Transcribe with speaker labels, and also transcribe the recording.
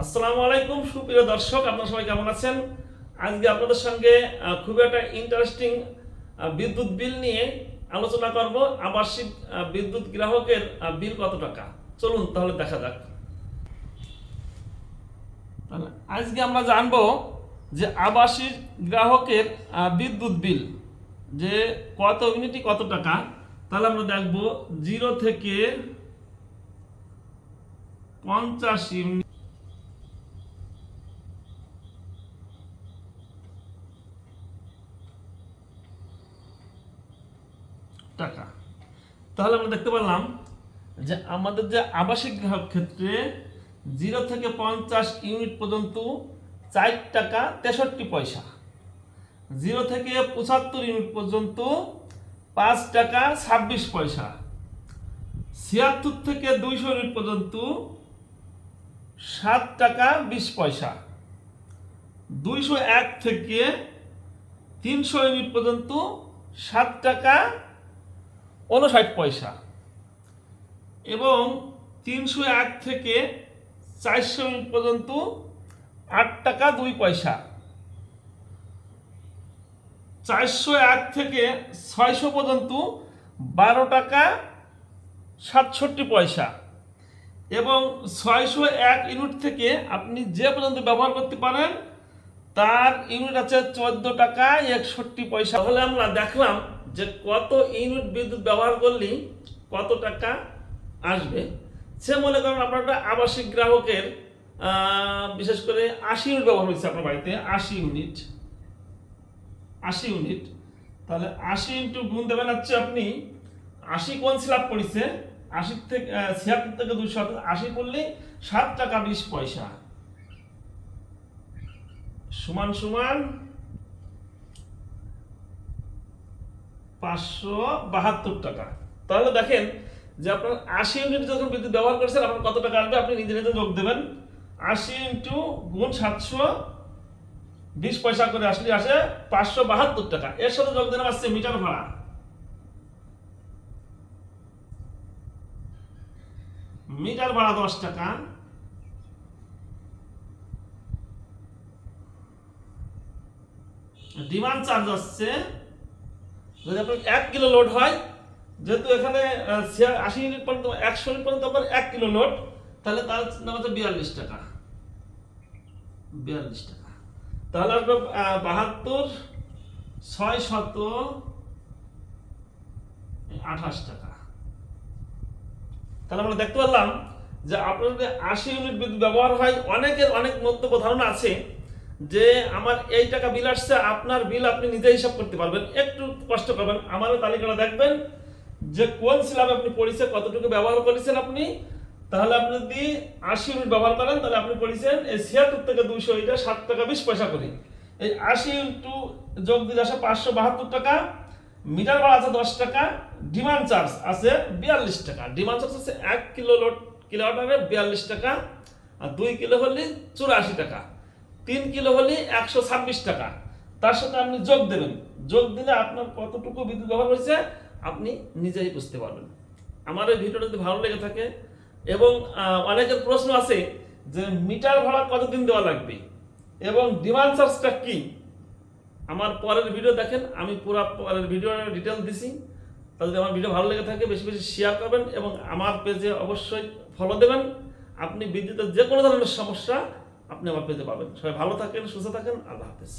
Speaker 1: আসসালামু আলাইকুম, সুপ্রিয় দর্শক, আপনারা সবাই কেমন আছেন? আজকে আপনাদের সঙ্গে খুব একটা ইন্টারেস্টিং বিদ্যুৎ বিল নিয়ে আলোচনা করব। আবাসিক বিদ্যুৎ গ্রাহকের বিল কত টাকা? চলুন তাহলে দেখা যাক। আজকে আমরা জানব যে আবাসিক গ্রাহকের বিদ্যুৎ বিল, যে কত ইউনিটই কত টাকা? তাহলে আমরা দেখব, জিরো থেকে পঞ্চাশ ইউনিট টাকা। তাহলে আমরা দেখতে পেলাম যে আমাদের যে আবাসিক গ্রাহক ক্ষেত্রে জিরো থেকে পঞ্চাশ ইউনিট পর্যন্ত চার টাকা তেষট্টি পয়সা। জিরো থেকে পঁচাত্তর ইউনিট পর্যন্ত পাঁচ টাকা ছাব্বিশ পয়সা। ছিয়াত্তর থেকে দুইশো ইউনিট পর্যন্ত সাত টাকা বিশ পয়সা। দুইশো এক থেকে তিনশো ইউনিট পর্যন্ত সাত টাকা উনষাট পয়সা। এবং তিনশো এক থেকে চারশো পর্যন্ত আট টাকা দুই পয়সা। চারশো এক থেকে ছয়শো পর্যন্ত বারো টাকা সাতষট্টি পয়সা। এবং ছয়শো এক ইউনিট থেকে আপনি যে পর্যন্ত ব্যবহার করতে পারেন, তার ইউনিট আছে চোদ্দ টাকা একষট্টি পয়সা। তাহলে আমরা দেখলাম যে কত ইউনিট বিদ্যুৎ ব্যবহার করলে কত টাকা আসবে? সে মনে করেন আপনার একটা আবাসিক গ্রাহকের বিশেষ করে আশি ইউনিট ব্যবহার হয়েছে আপনার বাড়িতে, আশি ইউনিট। আশি ইউনিট। তাহলে আশি ইন্টু গুণ দেবেন হচ্ছে আপনি আশি কোন স্ল্যাব পড়েছে, আশি থেকে ছিয়াত্তর থেকে দুশো আশি করলে সাত টাকা বিশ পয়সা। সমান সমান পাঁচশো বাহাত্তর টাকা। তাহলে দেখেন যে আপনার আশি ইউনিট যখন বিদ্যুৎ ব্যবহার করছেন, আপনার কত টাকা আসবে? আপনি নিজে নিজে যোগ দেবেন। আশি ইন্টু গুণ সাতশো, বিশ পয়সা করে আসলে আসে পাঁচশো বাহাত্তর টাকা। এর সাথে যোগ দেন আসছে মিটার ভাড়া। মিটার ভাড়া দশ টাকা। ডিমান্ড চার্জ আসছে যদি আপনার এক কিলো লোড হয়, যেহেতু এখানে আশি ইউনিট পর্যন্ত, একশো ইউনিট পর্যন্ত আপনার এক কিলো লোড তাহলে তার দাম হচ্ছে বিয়াল্লিশ টাকা। বিয়াল্লিশ টাকা। তাহলে আসবে বাহাত্তর, ছয় শত, আঠাশ টাকা। তাহলে আমরা দেখতে পারলাম যে আপনার যদি আশি ইউনিট বিদ্যুৎ ব্যবহার হয়, অনেকের অনেক মন্তব্য ধারণা আছে যে আমার এই টাকা বিল আসছে, আপনার বিল আপনি নিজে হিসাব করতে পারবেন। একটু কষ্ট করবেন, আমারও তালিকাটা দেখবেন যে কোন স্ল্যাবে আপনি পড়েছে কতটুকু ব্যবহার করেছেন আপনি। তাহলে আপনি যদি আশি ইউনিট ব্যবহার করেন, তাহলে আপনি পড়েছেন এই ছিয়াত্তর থেকে দুইশো, এটা সাত টাকা বিশ পয়সা করে। এই আশি ইন্টু যোগ দিলে আসে পাঁচশো বাহাত্তর টাকা, মিটার ভাড়া আছে দশ টাকা ডিমান্ড চার্জ আছে বিয়াল্লিশ টাকা। ডিমান্ড চার্জ আছে এক কিলো লোড হবে বিয়াল্লিশ টাকা, আর দুই কিলো হলে চুরাশি টাকা। তিন কিলো হলে একশো ছাব্বিশ টাকা। তার সাথে আপনি যোগ দেবেন। যোগ দিলে আপনার কতটুকু বিদ্যুৎ ব্যবহার হয়েছে, আপনি নিজেই বুঝতে পারবেন। আমার এই ভিডিওটা যদি ভালো লেগে থাকে এবং অনেকের প্রশ্ন আছে যে মিটার ভাড়া কতদিন দেওয়া লাগবে এবং ডিমান্ড চার্জটা কি? আমার পরের ভিডিও দেখেন, আমি পুরো পরের ভিডিও ডিটেল দিছি। তাহলে যদি আমার ভিডিও ভালো লেগে থাকে, বেশি বেশি শেয়ার করবেন এবং আমার পেজে অবশ্যই ফলো দেবেন। আপনি বিদ্যুতের যে কোনো ধরনের সমস্যা আপনি আমার পেজে পাবেন সবাই ভালো থাকেন সুস্থ থাকেন আল্লাহ হাফেজ।